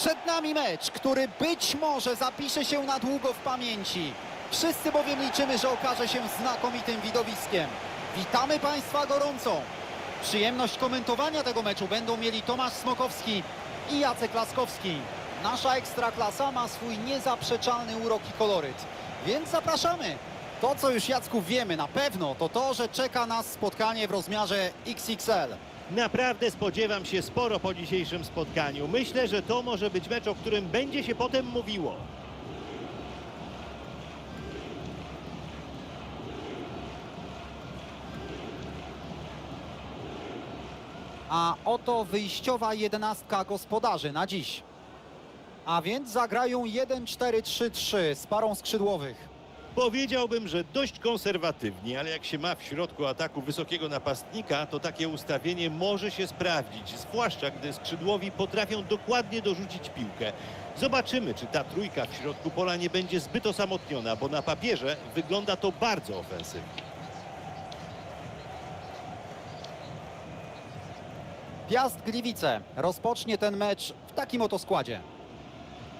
Przed nami mecz, który być może zapisze się na długo w pamięci. Wszyscy bowiem liczymy, że okaże się znakomitym widowiskiem. Witamy Państwa gorąco. Przyjemność komentowania tego meczu będą mieli Tomasz Smokowski i Jacek Laskowski. Nasza ekstraklasa ma swój niezaprzeczalny urok i koloryt, więc zapraszamy. To, co już Jacku wiemy na pewno, to to, że czeka nas spotkanie w rozmiarze XXL. Naprawdę spodziewam się sporo po dzisiejszym spotkaniu. Myślę, że to może być mecz, o którym będzie się potem mówiło. A oto wyjściowa jedenastka gospodarzy na dziś. A więc zagrają 1-4-3-3 z parą skrzydłowych. Powiedziałbym, że dość konserwatywnie, ale jak się ma w środku ataku wysokiego napastnika, to takie ustawienie może się sprawdzić, zwłaszcza gdy skrzydłowi potrafią dokładnie dorzucić piłkę. Zobaczymy, czy ta trójka w środku pola nie będzie zbyt osamotniona, bo na papierze wygląda to bardzo ofensywnie. Piast Gliwice rozpocznie ten mecz w takim oto składzie.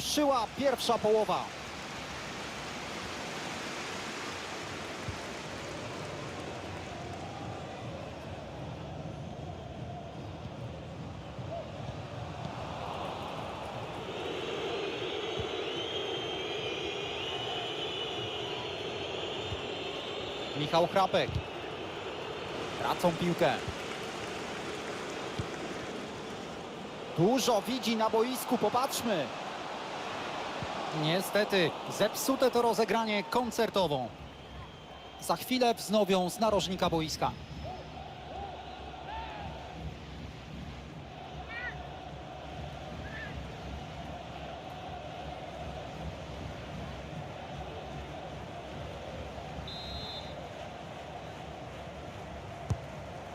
Ruszyła pierwsza połowa. Michał Chrapek. Tracą piłkę. Dużo widzi na boisku, popatrzmy. Niestety, zepsute to rozegranie koncertową. Za chwilę wznowią z narożnika boiska.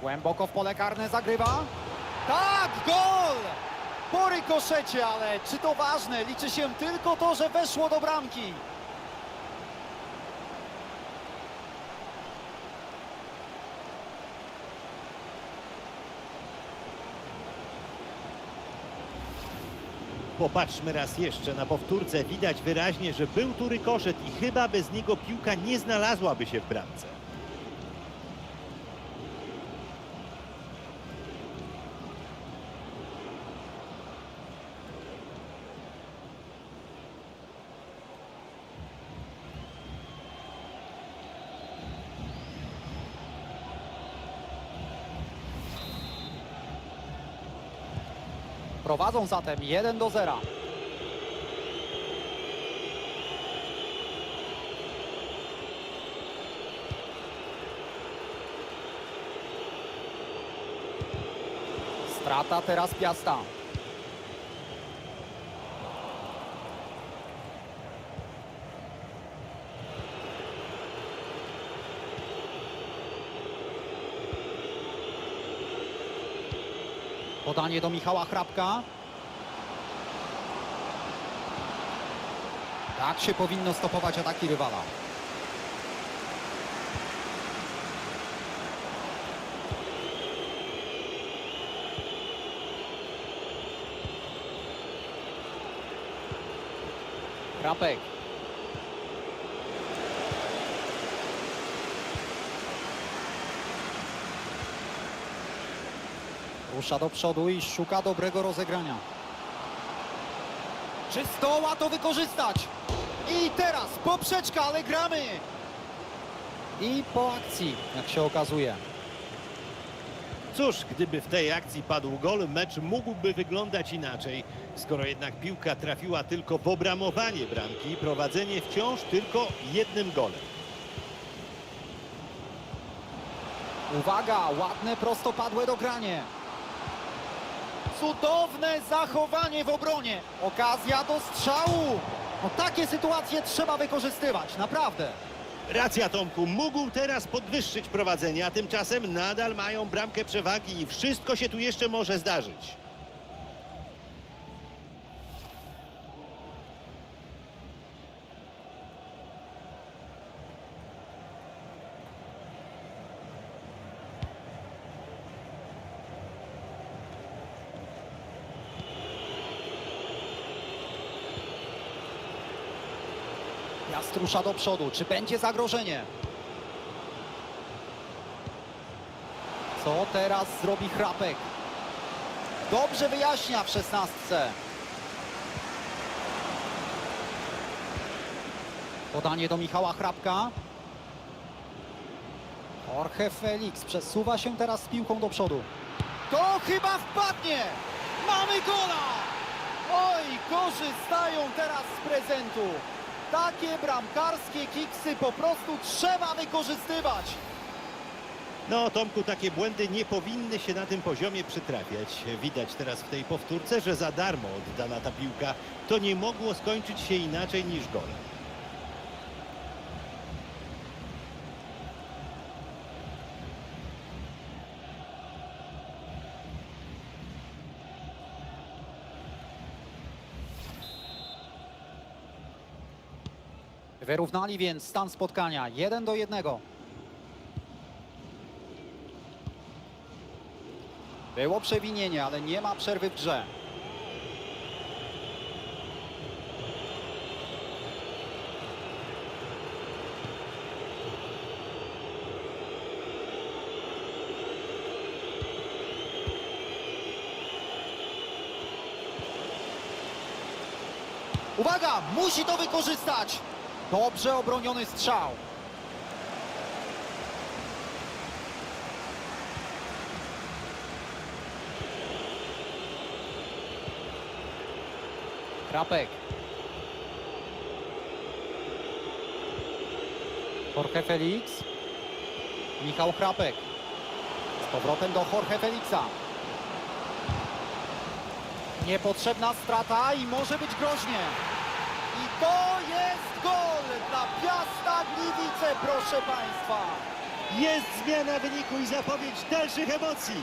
Głęboko w pole karne zagrywa. Tak, gol! Po rykoszecie, ale czy to ważne? Liczy się tylko to, że weszło do bramki. Popatrzmy raz jeszcze na powtórce. Widać wyraźnie, że był tu rykoszet i chyba bez niego piłka nie znalazłaby się w bramce. Prowadzą zatem 1 do 0. Strata teraz Piasta. Podanie do Michała Chrapka. Tak się powinno stopować ataki rywala. Chrapek. Rusza do przodu i szuka dobrego rozegrania. Czy zdoła to wykorzystać? I teraz poprzeczka, ale gramy! I po akcji, jak się okazuje. Cóż, gdyby w tej akcji padł gol, mecz mógłby wyglądać inaczej. Skoro jednak piłka trafiła tylko w obramowanie bramki, prowadzenie wciąż tylko jednym golem. Uwaga, ładne prostopadłe dogranie. Cudowne zachowanie w obronie. Okazja do strzału. No takie sytuacje trzeba wykorzystywać, naprawdę. Racja Tomku, mógł teraz podwyższyć prowadzenie, a tymczasem nadal mają bramkę przewagi i wszystko się tu jeszcze może zdarzyć. Rusza do przodu. Czy będzie zagrożenie? Co teraz zrobi Chrapek? Dobrze wyjaśnia w szesnastce. Podanie do Michała Chrapka. Jorge Felix przesuwa się teraz z piłką do przodu. To chyba wpadnie! Mamy gola! Oj, korzystają teraz z prezentu. Takie bramkarskie kiksy po prostu trzeba wykorzystywać. No, Tomku, takie błędy nie powinny się na tym poziomie przytrafiać. Widać teraz w tej powtórce, że za darmo oddana ta piłka. To nie mogło skończyć się inaczej niż golem. Wyrównali więc stan spotkania 1 do 1. Było przewinienie, ale nie ma przerwy w grze. Uwaga, musi to wykorzystać. Dobrze obroniony strzał. Krapek. Jorge Felix. Michał Krapek. Z powrotem do Jorge Felixa. Niepotrzebna strata i może być groźnie. I to jest gol dla Piasta Gliwice, proszę Państwa. Jest zmiana wyniku i zapowiedź dalszych emocji.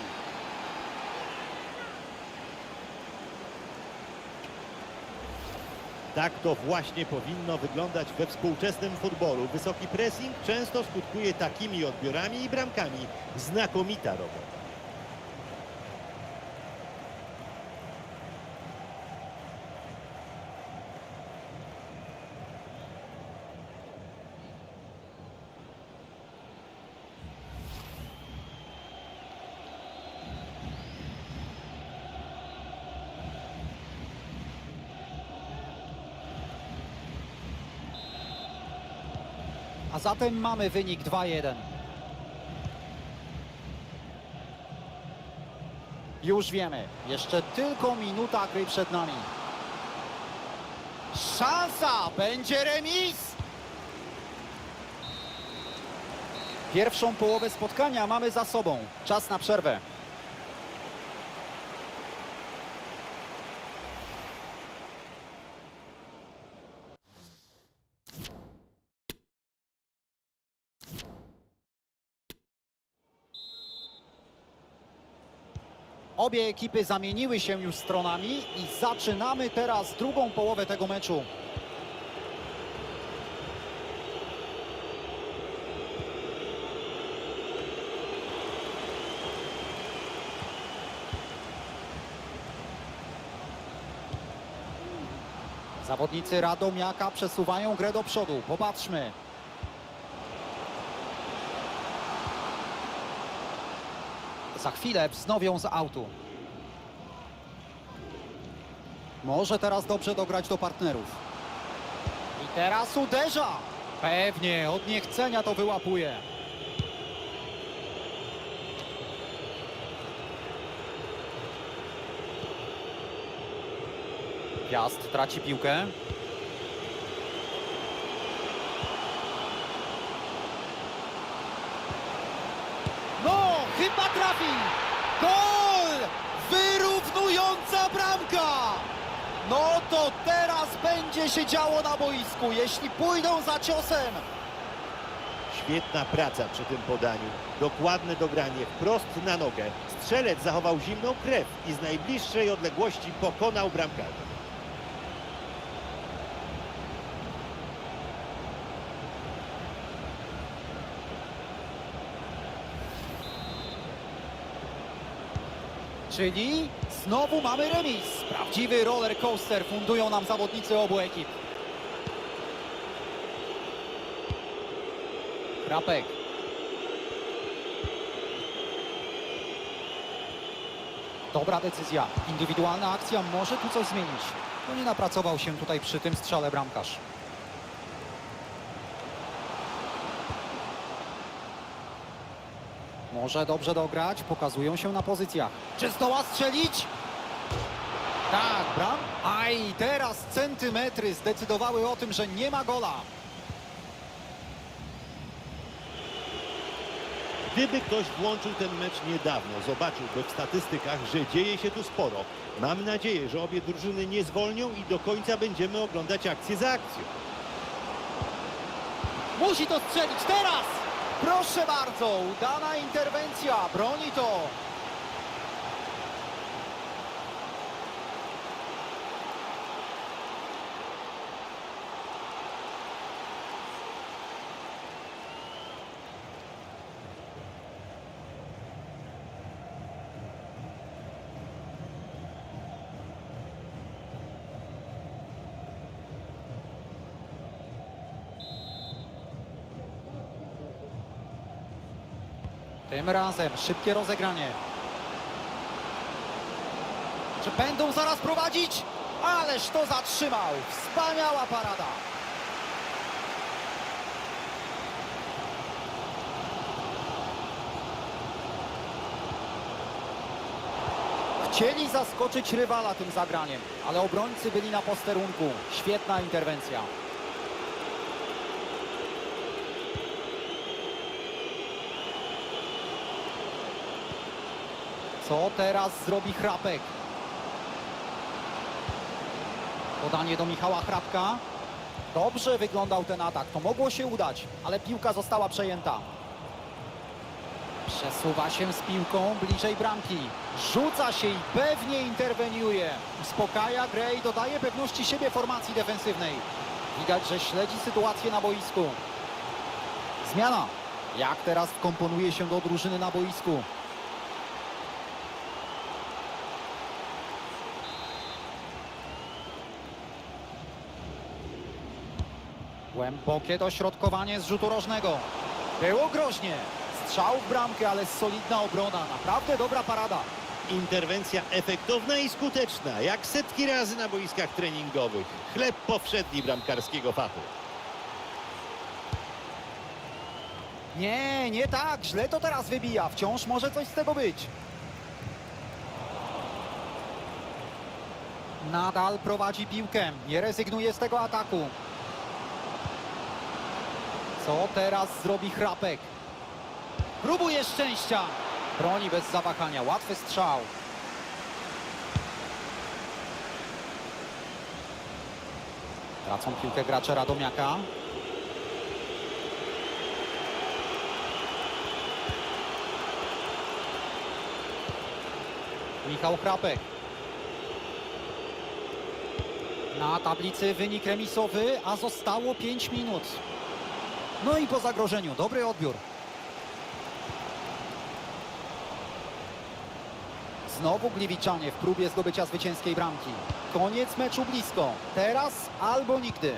Tak to właśnie powinno wyglądać we współczesnym futbolu. Wysoki pressing często skutkuje takimi odbiorami i bramkami. Znakomita robota. Zatem mamy wynik 2-1. Już wiemy, jeszcze tylko minuta gry przed nami. Szansa! Będzie remis! Pierwszą połowę spotkania mamy za sobą. Czas na przerwę. Obie ekipy zamieniły się już stronami i zaczynamy teraz drugą połowę tego meczu. Zawodnicy Radomiaka przesuwają grę do przodu. Popatrzmy. Za chwilę wznowią z autu. Może teraz dobrze dograć do partnerów. I teraz uderza. Pewnie, od niechcenia to wyłapuje. Piast traci piłkę. chyba trafi! Gol! Wyrównująca bramka! No to teraz będzie się działo na boisku, jeśli pójdą za ciosem. Świetna praca przy tym podaniu. Dokładne dogranie, wprost na nogę. Strzelec zachował zimną krew i z najbliższej odległości pokonał bramkarza. Czyli znowu mamy remis. Prawdziwy roller coaster fundują nam zawodnicy obu ekip. Krapek. Dobra decyzja. Indywidualna akcja może tu coś zmienić. No nie napracował się tutaj przy tym strzale bramkarz. Może dobrze dograć, pokazują się na pozycjach. Czy zdoła strzelić? Tak, bram. Aj, teraz centymetry zdecydowały o tym, że nie ma gola. Gdyby ktoś włączył ten mecz niedawno, zobaczyłby w statystykach, że dzieje się tu sporo. Mam nadzieję, że obie drużyny nie zwolnią i do końca będziemy oglądać akcję za akcją. Musi to strzelić teraz! Proszę bardzo, udana interwencja, broni to. Tym razem szybkie rozegranie. Czy będą zaraz prowadzić? Ależ to zatrzymał. Wspaniała parada. Chcieli zaskoczyć rywala tym zagraniem, ale obrońcy byli na posterunku. Świetna interwencja. Co teraz zrobi Chrapek? Podanie do Michała Chrapka. Dobrze wyglądał ten atak. To mogło się udać, ale piłka została przejęta. Przesuwa się z piłką bliżej bramki. Rzuca się i pewnie interweniuje. Uspokaja grę i dodaje pewności siebie formacji defensywnej. Widać, że śledzi sytuację na boisku. Zmiana. Jak teraz wkomponuje się do drużyny na boisku? Głębokie dośrodkowanie z rzutu rożnego. Było groźnie. Strzał w bramkę, ale solidna obrona. Naprawdę dobra parada. Interwencja efektowna i skuteczna, jak setki razy na boiskach treningowych. Chleb powszedni bramkarskiego fachu. Nie, nie tak. Źle to teraz wybija. Wciąż może coś z tego być. Nadal prowadzi piłkę. Nie rezygnuje z tego ataku. Co teraz zrobi Chrapek? Próbuje szczęścia. Broni bez zawahania. Łatwy strzał. Tracą piłkę gracze Radomiaka. Michał Chrapek. Na tablicy wynik remisowy, a zostało 5 minut. No i po zagrożeniu, dobry odbiór. Znowu Gliwiczanie w próbie zdobycia zwycięskiej bramki. Koniec meczu blisko. Teraz albo nigdy.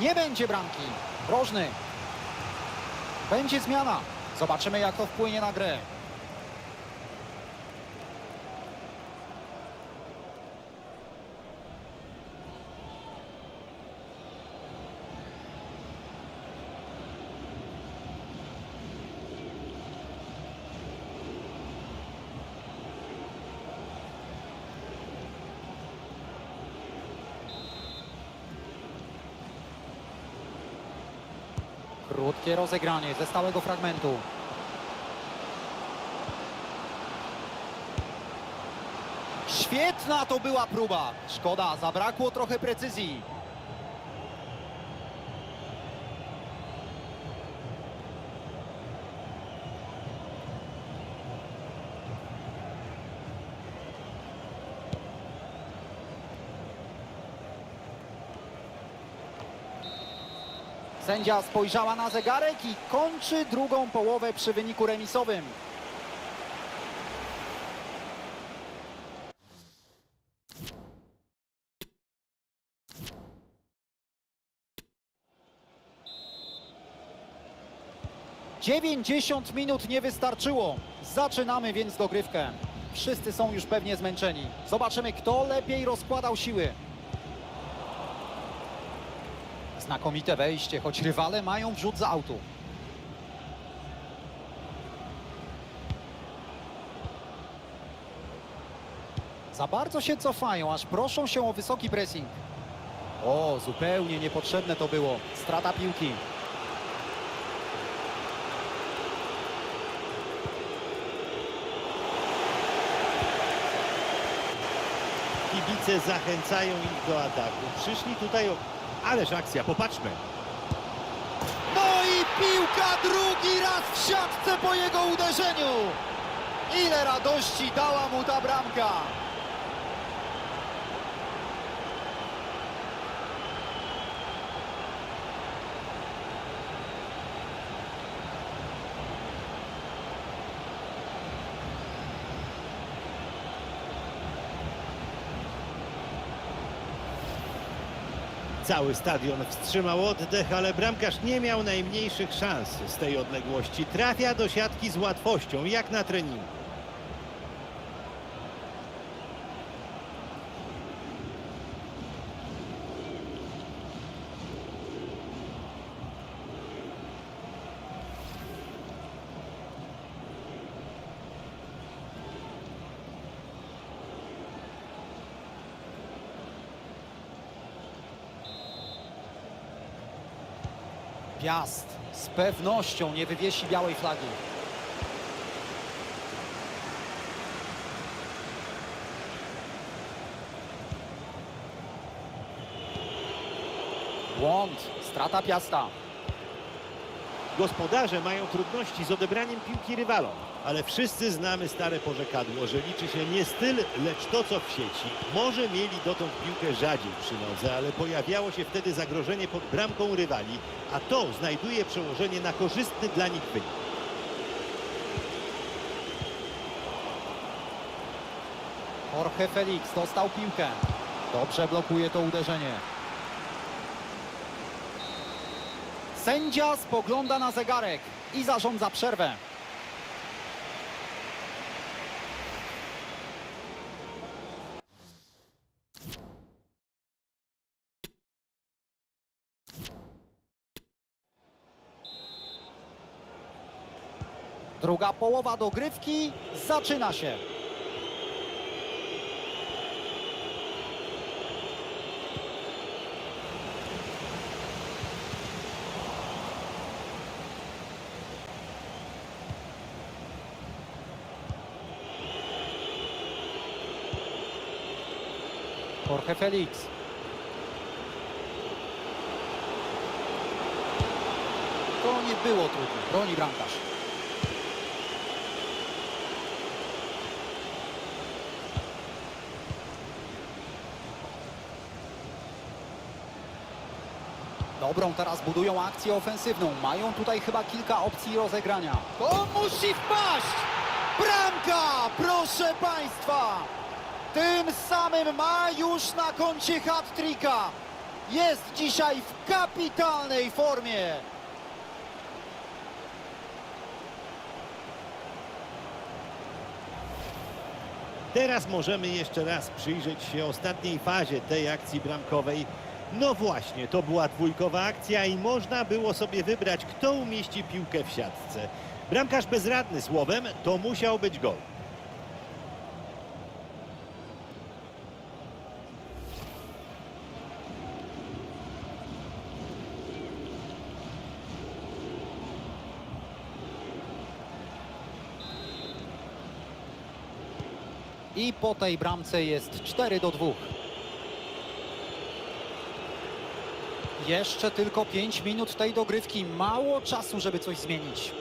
Nie będzie bramki. Rożny. Będzie zmiana. Zobaczymy jak to wpłynie na grę. Krótkie rozegranie ze stałego fragmentu. Świetna to była próba. Szkoda, zabrakło trochę precyzji. Sędzia spojrzała na zegarek i kończy drugą połowę przy wyniku remisowym. Dziewięćdziesiąt minut nie wystarczyło. Zaczynamy więc dogrywkę. Wszyscy są już pewnie zmęczeni. Zobaczymy, kto lepiej rozkładał siły. Znakomite wejście, choć rywale mają wrzut z autu. Za bardzo się cofają, aż proszą się o wysoki pressing. O, zupełnie niepotrzebne to było. Strata piłki. Kibice zachęcają ich do ataku. Przyszli tutaj. Ależ akcja, popatrzmy. No i piłka drugi raz w siatce po jego uderzeniu. Ile radości dała mu ta bramka. Cały stadion wstrzymał oddech, ale bramkarz nie miał najmniejszych szans z tej odległości. Trafia do siatki z łatwością, jak na treningu. Piast z pewnością nie wywiesi białej flagi. Błąd, strata Piasta. Gospodarze mają trudności z odebraniem piłki rywalom, ale wszyscy znamy stare porzekadło, że liczy się nie styl, lecz to, co w sieci. Może mieli dotąd piłkę rzadziej przy nodze, ale pojawiało się wtedy zagrożenie pod bramką rywali, a to znajduje przełożenie na korzystny dla nich wynik. Jorge Felix dostał piłkę. Dobrze blokuje to uderzenie. Sędzia spogląda na zegarek i zarządza przerwę. Druga połowa dogrywki zaczyna się. Jorge Felix. To nie było trudne. Broni bramkarz. Dobrą teraz budują akcję ofensywną. Mają tutaj chyba kilka opcji rozegrania. To musi wpaść! Bramka! Proszę Państwa! Tym samym ma już na koncie hat-tricka. Jest dzisiaj w kapitalnej formie. Teraz możemy jeszcze raz przyjrzeć się ostatniej fazie tej akcji bramkowej. No właśnie, to była dwójkowa akcja i można było sobie wybrać, kto umieści piłkę w siatce. Bramkarz bezradny słowem, to musiał być gol. I po tej bramce jest 4 do 2. Jeszcze tylko 5 minut tej dogrywki. Mało czasu, żeby coś zmienić.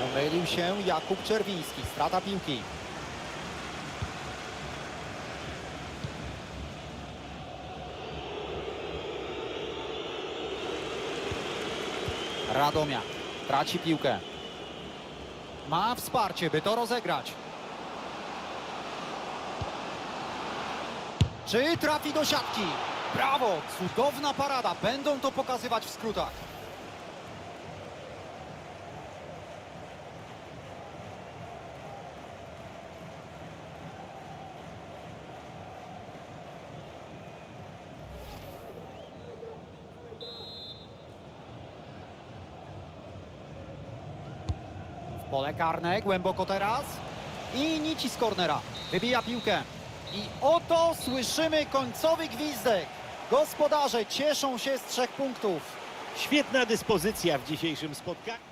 Pomylił się Jakub Czerwiński. Strata piłki. Radomiak traci piłkę. Ma wsparcie, by to rozegrać. Czy trafi do siatki? Brawo! Cudowna parada. Będą to pokazywać w skrótach. W pole karne, głęboko teraz. I Nici z kornera. Wybija piłkę. I oto słyszymy końcowy gwizdek. Gospodarze cieszą się z trzech punktów. Świetna dyspozycja w dzisiejszym spotkaniu.